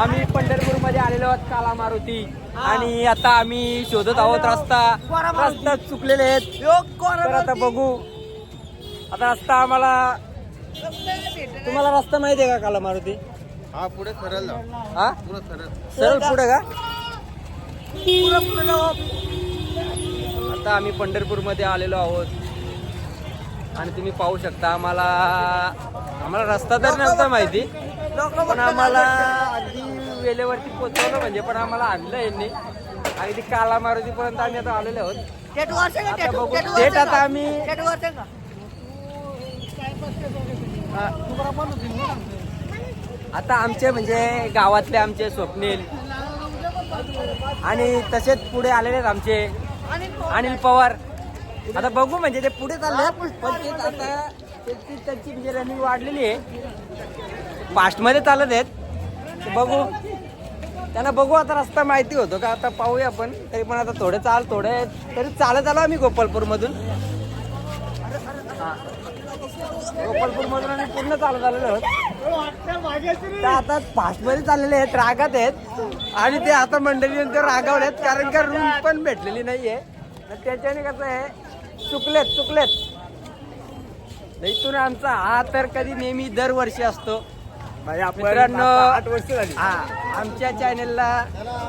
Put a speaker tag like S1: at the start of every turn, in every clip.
S1: आम्ही पंढरपूरमध्ये आलेलो आहोत काला मारुती आणि आता आम्ही शोधत आहोत रस्ता. रस्ता चुकलेले आहेत. तर आता बघू. आता रस्ता आम्हाला तुम्हाला रस्ता माहिती आहे का काला मारुती
S2: हा पुढे सरळ
S1: हा?
S2: पुढे सरळ.
S1: सरळ पुढे का? आता आम्ही पंढरपूरमध्ये आलेलो आहोत. आणि तुम्ही पाहू शकता आम्हाला आम्हाला रस्ता तर नव्हता माहिती. पण आम्हाला अगदी वेळेवरती पोहोचवलं म्हणजे पण आम्हाला आणलं यांनी. अगदी काला मारुती पर्यंत आम्ही आता आलेलो आहोत. आता बघू. डेट आता आम्ही हा. आता आमचे म्हणजे गावातले आमचे स्वप्नील. आणि तसेच पुढे आलेले आहेत आमचे अनिल पवार. आता बघू म्हणजे ते पुढे चालले पण ते आता त्यांची त्यांची म्हणजे रनिंग वाढलेली आहे. फास्टमध्ये चालत आहेत. बघू. त्यांना बघू आता रस्ता माहिती होतो का? आता पाहूया आपण. तरी पण आता थोडे चाल थोडे तरी चालत आलो आम्ही गोपालपूरमधून. गोपालपूरमधून आम्ही पूर्ण चालत आलेलो आहोत. तर आता फास्टमध्ये चाललेले आहेत रागात आहेत. आणि ते आता मंडळी ते रागावलेत आहेत कारण का रूम पण भेटलेली नाहीये. त्याच्याने कसं आहे चुकलेत चुकलेत. इथून आमचा हा तर कधी नेहमी दरवर्षी असतो. मित्रांनो
S2: आठ वर्ष झाली.
S1: हा आमच्या चॅनेलला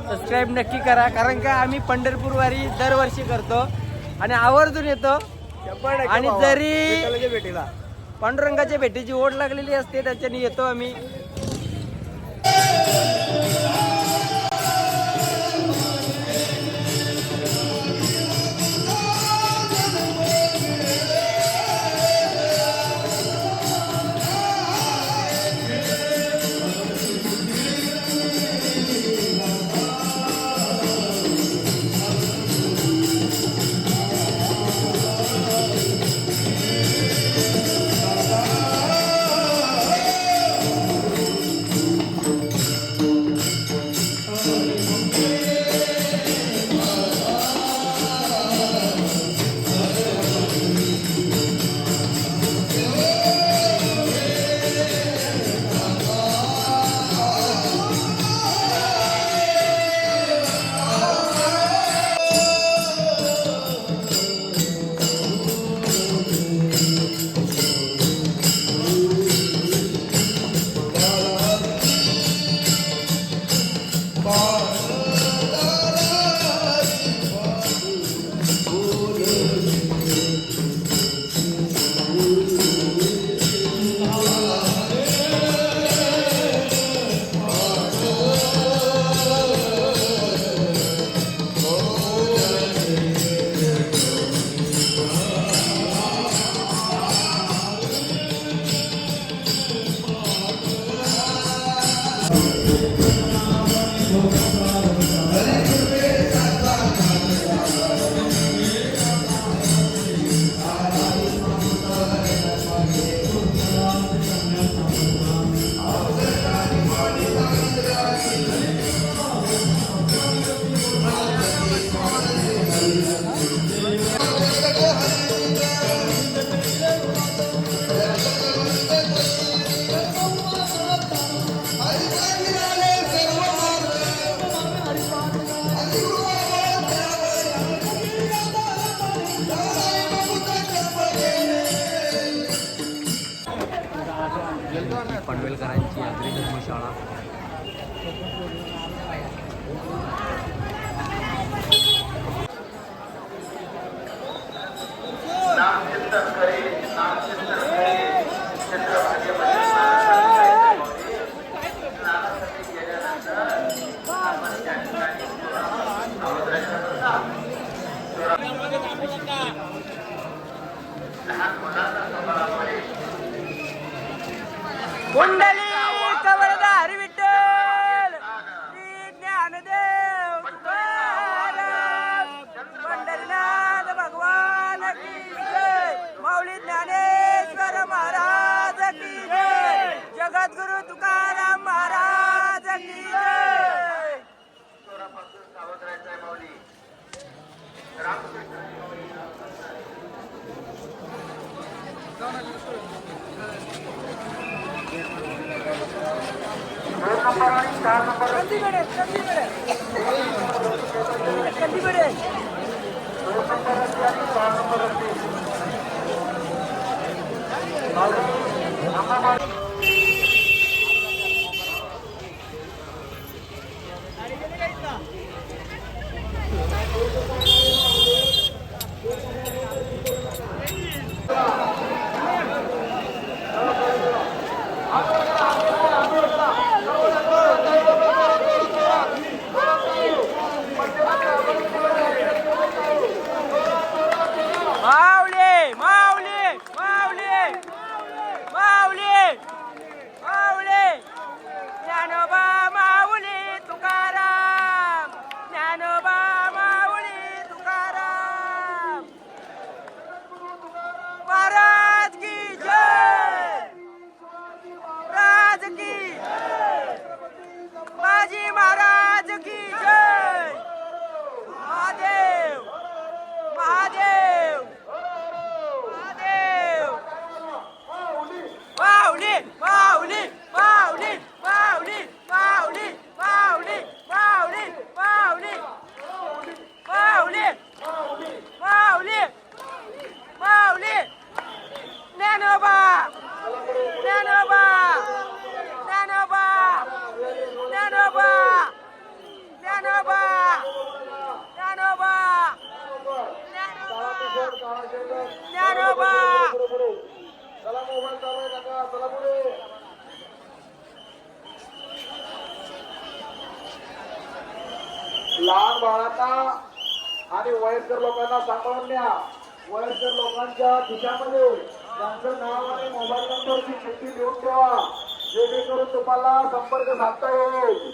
S1: सबस्क्राईब नक्की करा कारण का आम्ही पंढरपूर वारी दरवर्षी करतो आणि आवर्जून येतो. आणि जरी
S2: भेटीला.
S1: पांडुरंगाच्या भेटीची ओढ लागलेली असते त्याच्याने येतो आम्ही. कुंडली
S3: लहान बाळांना आणि वयस्कर लोकांना सांभाळण्या वयस्कर लोकांच्या खिशामध्ये त्यांचं नाव आणि मोबाईल नंबरची चिठ्ठी देऊन ठेवा. जेणेकरून तुम्हाला संपर्क साधता येईल.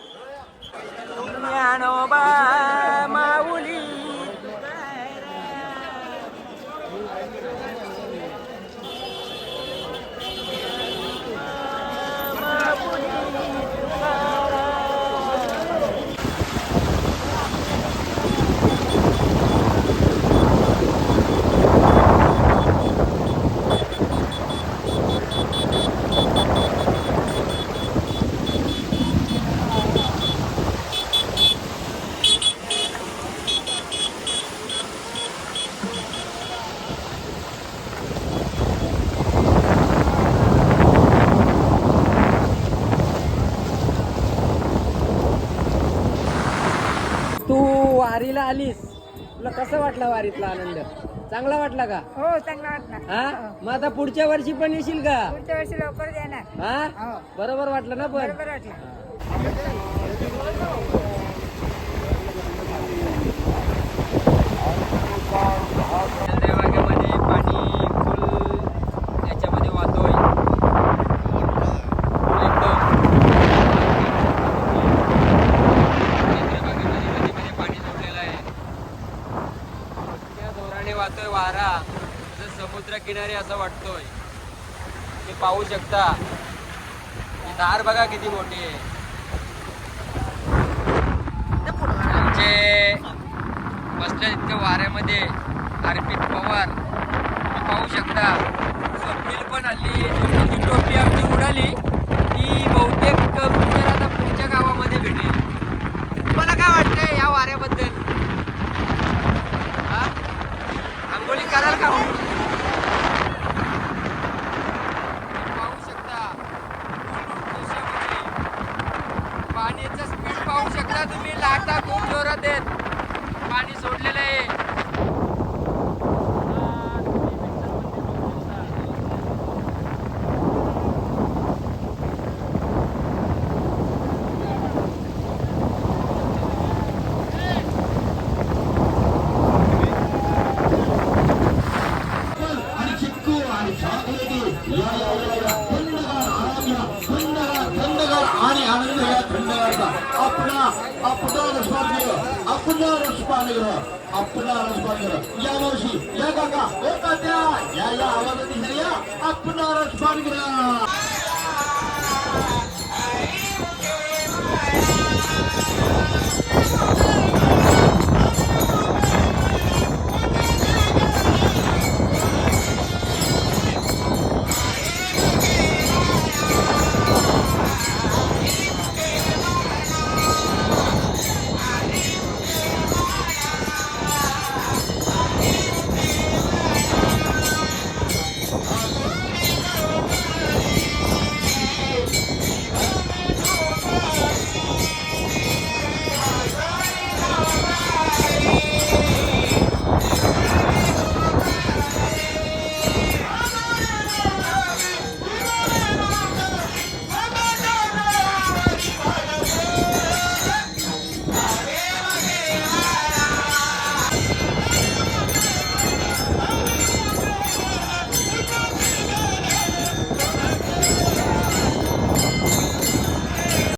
S1: वारीला आलीस. तुला कसं वाटला वारीतला आनंद? चांगला वाटला का?
S4: हो चांगला वाटला.
S1: हा? मग आता पुढच्या वर्षी पण येशील का?
S4: पुढच्या वर्षी लवकर येणार.
S1: हा?
S4: हो.
S1: बरोबर वाटलं ना पण?
S4: बरोबर वाटलं.
S1: किनारी असं वाटतोय. ते पाहू शकता ही धार बघा किती मोठी आहे. आमचे बसल्या इतकं वाऱ्यामध्ये अर्पित पवार. तुम्ही पाहू शकता. स्वप्नील पण हल्ली टोपी आमची उडाली. ती बहुतेक करून तर आता पुढच्या गावामध्ये भेटेल तुम्हाला काय वाटतंय या वाऱ्याबद्दल हा आंघोळी कराल का हो? तुम्ही पाहू शकता पाण्याचं स्पीड पाहू शकता तुम्ही लाटा खूप जोरात आहेत पाणी सोडलेलं आहे
S3: आणि चिक्कू आणि चॉकलेटी या या या या थंडगार आराम घ्या थंडगार थंडगार आणि आनंद घ्या थंडगारचा आपला आपला रसपानगृह आपला रसपानगृह आपला रसपानगृह या मावशी या काका ओ तात्या या या आवाजात या आपला रसपानगृह